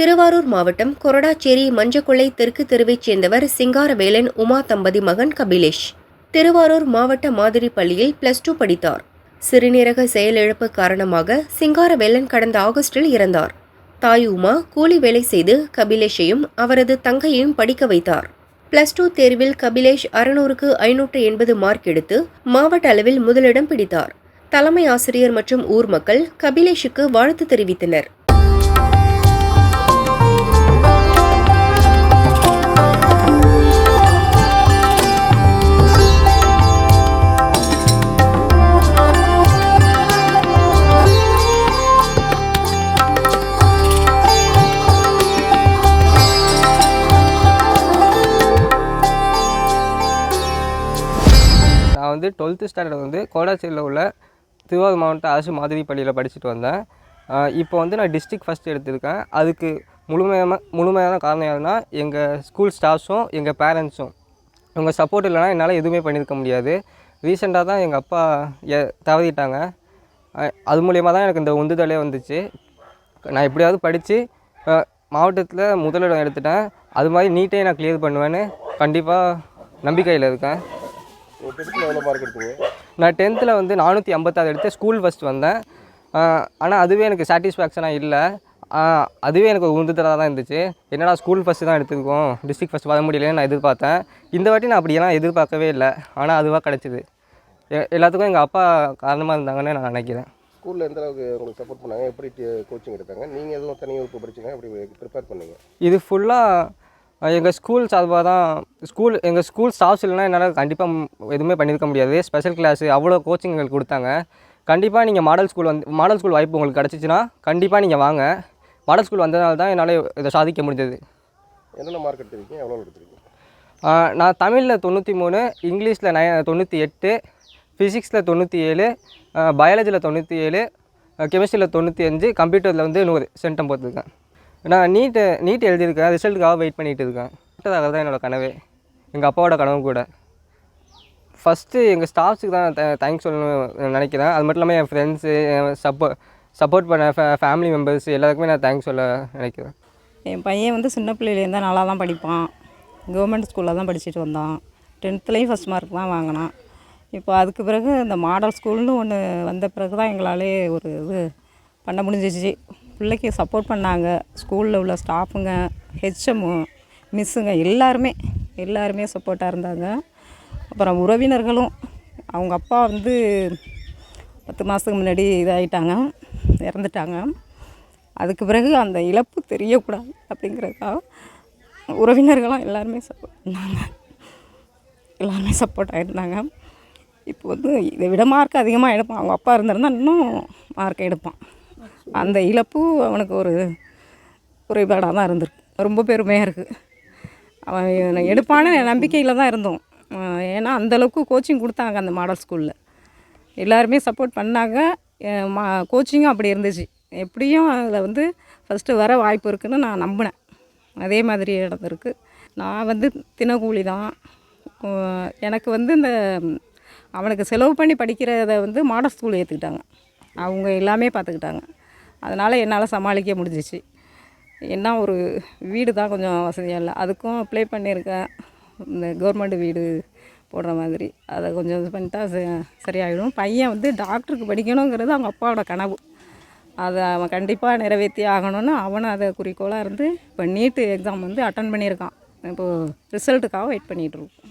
திருவாரூர் மாவட்டம் கொரடாச்சேரி மஞ்சக்குள்ளை தெற்கு தெருவைச் சேர்ந்தவர் சிங்காரவேலன் உமா தம்பதி மகன் கபிலேஷ். திருவாரூர் மாவட்ட மாதிரி பள்ளியில் பிளஸ் டூ படித்தார். சிறுநீரக செயலிழப்பு காரணமாக சிங்காரவேலன் கடந்த ஆகஸ்டில் இறந்தார். தாய் உமா கூலி வேலை செய்து கபிலேஷையும் அவரது தங்கையையும் படிக்க வைத்தார். பிளஸ் டூ தேர்வில் கபிலேஷ் அறுநூறுக்கு ஐநூற்று எண்பது மார்க் எடுத்து மாவட்ட அளவில் முதலிடம் பிடித்தார். தலைமை ஆசிரியர் மற்றும் ஊர் மக்கள் கபிலேஷுக்கு வாழ்த்து தெரிவித்தனர். டுவெல்த்து ஸ்டாண்டர்ட் வந்து கோடாச்சேரியில் உள்ள திருவாரூர் மாவட்ட அரசு மாதிரி பள்ளியில் படிச்சுட்டு வந்தேன். இப்போ வந்து நான் டிஸ்ட்ரிக்ட் ஃபஸ்ட் எடுத்திருக்கேன். அதுக்கு முழுமையான முழுமையான காரணம் யாருன்னா எங்கள் ஸ்கூல் ஸ்டாஃப்ஸும் எங்கள் பேரண்ட்ஸும் உங்கள் சப்போர்ட் இல்லைனா என்னால் எதுவுமே பண்ணியிருக்க முடியாது. ரீசெண்டாக தான் எங்கள் அப்பா எ தவறிட்டாங்க. அது மூலியமாக தான் எனக்கு இந்த உந்துதலே வந்துச்சு. நான் எப்படியாவது படித்து மாவட்டத்தில் முதலிடம் எடுத்துட்டேன். அது மாதிரி நீட்டே நான் கிளியர் பண்ணுவேன்னு கண்டிப்பாக நம்பிக்கையில் இருக்கேன். எவ்வளோ மார்க் எடுத்தீங்க? நான் டென்த்தில் வந்து நானூற்றி ஐம்பத்தாறு எடுத்து ஸ்கூல் ஃபஸ்ட் வந்தேன். ஆனால் அதுவே எனக்கு சாட்டிஸ்ஃபேக்ஷனாக இல்லை. அதுவே எனக்கு ஒரு உந்துதலாக தான் இருந்துச்சு. என்னடா ஸ்கூல் ஃபஸ்ட்டு தான் எடுத்துருக்கோம் டிஸ்ட்ரிக்ட் ஃபஸ்ட் வர முடியலன்னு நான் எதிர்பார்த்தேன். இந்த வாட்டி நான் அப்படியெல்லாம் எதிர்பார்க்கவே இல்லை. ஆனால் அதுவாக கிடச்சிது. எல்லாத்துக்கும் எங்கள் அப்பா காரணமாக இருந்தாங்கன்னு நான் நினைக்கிறேன். ஸ்கூலில் எந்த அளவுக்கு உங்களுக்கு சப்போர்ட் பண்ணாங்க? எப்படி கோச்சிங் எடுத்தாங்க? நீங்கள் எதுவும் தனி வகுப்பு படிச்சீங்க? எப்படி ப்ரிப்பேர் பண்ணீங்க? இது ஃபுல்லாக எங்கள் ஸ்கூல் சார்பாக தான் ஸ்கூல் எங்கள் ஸ்கூல் ஸ்டாஃப்ஸ் இல்லைனா என்னால் கண்டிப்பாக எதுவுமே பண்ணியிருக்க முடியாது. ஸ்பெஷல் கிளாஸு அவ்வளோ கோச்சிங் எங்களுக்கு கொடுத்தாங்க. கண்டிப்பாக நீங்கள் மாடல் ஸ்கூல் வந்து மாடல் ஸ்கூல் வாய்ப்பு உங்களுக்கு கிடச்சிச்சின்னா கண்டிப்பாக நீங்கள் வாங்க. மாடல் ஸ்கூல் வந்ததுனால தான் என்னால் இதை சாதிக்க முடிஞ்சது. என்னென்ன மார்க் எடுத்திருக்கீங்க? எவ்வளோ எடுத்திருக்கீங்க? நான் தமிழில் தொண்ணூற்றி மூணு இங்கிலீஷில் நய தொண்ணூற்றி எட்டு ஃபிசிக்ஸில் தொண்ணூற்றி ஏழு பயாலஜியில் தொண்ணூற்றி ஏழு கெமிஸ்ட்ரியில் தொண்ணூற்றி அஞ்சு கம்ப்யூட்டரில் வந்து நூறு சென்டம் போட்டிருக்கேன். நான் நீட்டு நீட் எழுதியிருக்கேன். ரிசல்ட்டுக்காக வெயிட் பண்ணிகிட்டு இருக்கேன். டாக்டர் தான் என்னோடய கனவே. எங்கள் அப்பாவோட கனவு கூட. ஃபஸ்ட்டு எங்கள் ஸ்டாஃப்ஸுக்கு தான் தேங்க்ஸ் சொல்லணும்னு நினைக்கிறேன். அது மட்டும் இல்லாமல் என் ஃப்ரெண்ட்ஸு சப்போ சப்போர்ட் பண்ண ஃபே ஃபேமிலி மெம்பர்ஸ் எல்லாருக்குமே நான் தேங்க்ஸ் சொல்ல நினைக்கிறேன். என் பையன் வந்து சின்ன பிள்ளையிலேருந்து நல்லா தான் படிப்பான். கவர்மெண்ட் ஸ்கூலில் தான் படிச்சுட்டு வந்தான். டென்த்துலேயும் ஃபஸ்ட் மார்க் தான் வாங்கினான். இப்போ அதுக்கு பிறகு இந்த மாடல் ஸ்கூல்னு ஒன்று வந்த பிறகு தான் எங்களாலே ஒரு இது பண்ண முடிஞ்சிச்சு. பிள்ளைக்கு சப்போர்ட் பண்ணாங்க. ஸ்கூலில் உள்ள ஸ்டாஃபுங்க ஹெச்எம்மு மிஸ்ஸுங்க எல்லாருமே எல்லாருமே சப்போர்ட்டாக இருந்தாங்க. அப்புறம் உறவினர்களும் அவங்க அப்பா வந்து பத்து மாதத்துக்கு முன்னாடி இதாகிட்டாங்க இறந்துட்டாங்க. அதுக்கு பிறகு அந்த இழப்பு தெரியக்கூடாது அப்படிங்கிறதுக்காக உறவினர்களும் எல்லாருமே சப்போர்ட் பண்ணாங்க. எல்லாருமே சப்போர்ட் ஆகிருந்தாங்க இப்போ வந்து இதை விட மார்க் அதிகமாக எடுப்பான். அவங்க அப்பா இருந்திருந்தால் இன்னும் மார்க் எடுப்பான். அந்த இழப்பு அவனுக்கு ஒரு குறைபாடாக தான் இருந்திருக்கு. ரொம்ப பெருமையாக இருக்குது அவன் எடுப்பான நம்பிக்கையில் தான் இருந்தோம். ஏன்னா அந்தளவுக்கு கோச்சிங் கொடுத்தாங்க அந்த மாடல் ஸ்கூலில் எல்லாருமே சப்போர்ட் பண்ணாங்க. மா கோச்சிங்கும் அப்படி இருந்துச்சு. எப்படியும் அதில் வந்து ஃபஸ்ட்டு வர வாய்ப்பு இருக்குதுன்னு நான் நம்பினேன். அதே மாதிரி நடந்திருக்கு நான் வந்து தினக்கூலி தான். எனக்கு வந்து இந்த அவனுக்கு செலவு பண்ணி படிக்கிறத வந்து மாடல் ஸ்கூல் ஏற்றுக்கிட்டாங்க அவங்க எல்லாமே பார்த்துக்கிட்டாங்க. அதனால் என்னால் சமாளிக்க முடிஞ்சிச்சு. என்ன ஒரு வீடு தான் கொஞ்சம் வசதியாக இல்லை. அதுக்கும் அப்ளை பண்ணியிருக்கேன் இந்த கவர்மெண்ட் வீடு போடுற மாதிரி. அதை கொஞ்சம் இது பண்ணிட்டா ச- சரியாயிடும். பையன் வந்து டாக்டருக்கு படிக்கணுங்கிறது அவங்க அப்பாவோட கனவு. அதை அவன் கண்டிப்பாக நிறைவேற்றி ஆகணும்னு அவனும் அதை குறிக்கோளாக இருந்து இப்போ நீட்டு எக்ஸாம் வந்து அட்டன் பண்ணியிருக்கான். இப்போது ரிசல்ட்டுக்காக வெயிட் பண்ணிகிட்ருக்கோம்